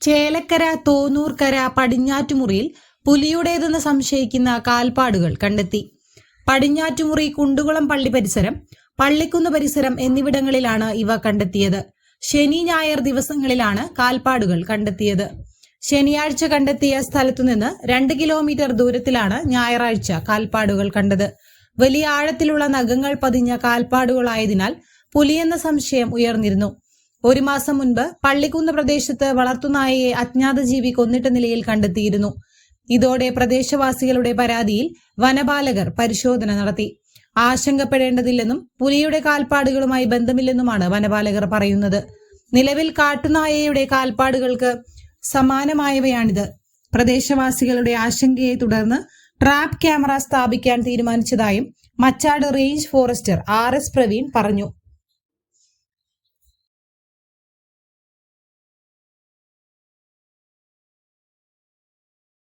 ചേലക്കര തോന്നൂർക്കര പടിഞ്ഞാറ്റുമുറിയിൽ പുലിയുടേതെന്ന് സംശയിക്കുന്ന കാൽപ്പാടുകൾ കണ്ടെത്തി. പടിഞ്ഞാറ്റുമുറി കുണ്ടുകുളം പള്ളി പരിസരം പള്ളിക്കുന്ന് പരിസരം എന്നിവിടങ്ങളിലാണ് ഇവ കണ്ടെത്തിയത്. ശനി ഞായർ ദിവസങ്ങളിലാണ് കാൽപ്പാടുകൾ കണ്ടെത്തിയത്. ശനിയാഴ്ച കണ്ടെത്തിയ സ്ഥലത്തുനിന്ന് രണ്ട് കിലോമീറ്റർ ദൂരത്തിലാണ് ഞായറാഴ്ച കാൽപ്പാടുകൾ കണ്ടത്. വലിയ ആഴത്തിലുള്ള നഖങ്ങൾ പതിഞ്ഞ കാൽപ്പാടുകളായതിനാൽ പുലിയെന്ന സംശയം ഉയർന്നിരുന്നു. ഒരു മാസം മുൻപ് പള്ളിക്കുന്ന് പ്രദേശത്ത് വളർത്തുനായയെ അജ്ഞാത ജീവി കൊന്നിട്ട നിലയിൽ കണ്ടെത്തിയിരുന്നു. ഇതോടെ പ്രദേശവാസികളുടെ പരാതിയിൽ വനപാലകർ പരിശോധന നടത്തി. ആശങ്കപ്പെടേണ്ടതില്ലെന്നും പുലിയുടെ കാൽപ്പാടുകളുമായി ബന്ധമില്ലെന്നുമാണ് വനപാലകർ പറയുന്നത്. നിലവിൽ കാട്ടുനായയുടെ കാൽപ്പാടുകൾക്ക് സമാനമായവയാണിത്. പ്രദേശവാസികളുടെ ആശങ്കയെ തുടർന്ന് ട്രാപ്പ് ക്യാമറ സ്ഥാപിക്കാൻ തീരുമാനിച്ചതായും Machad range forester R S Praveen പറഞ്ഞു.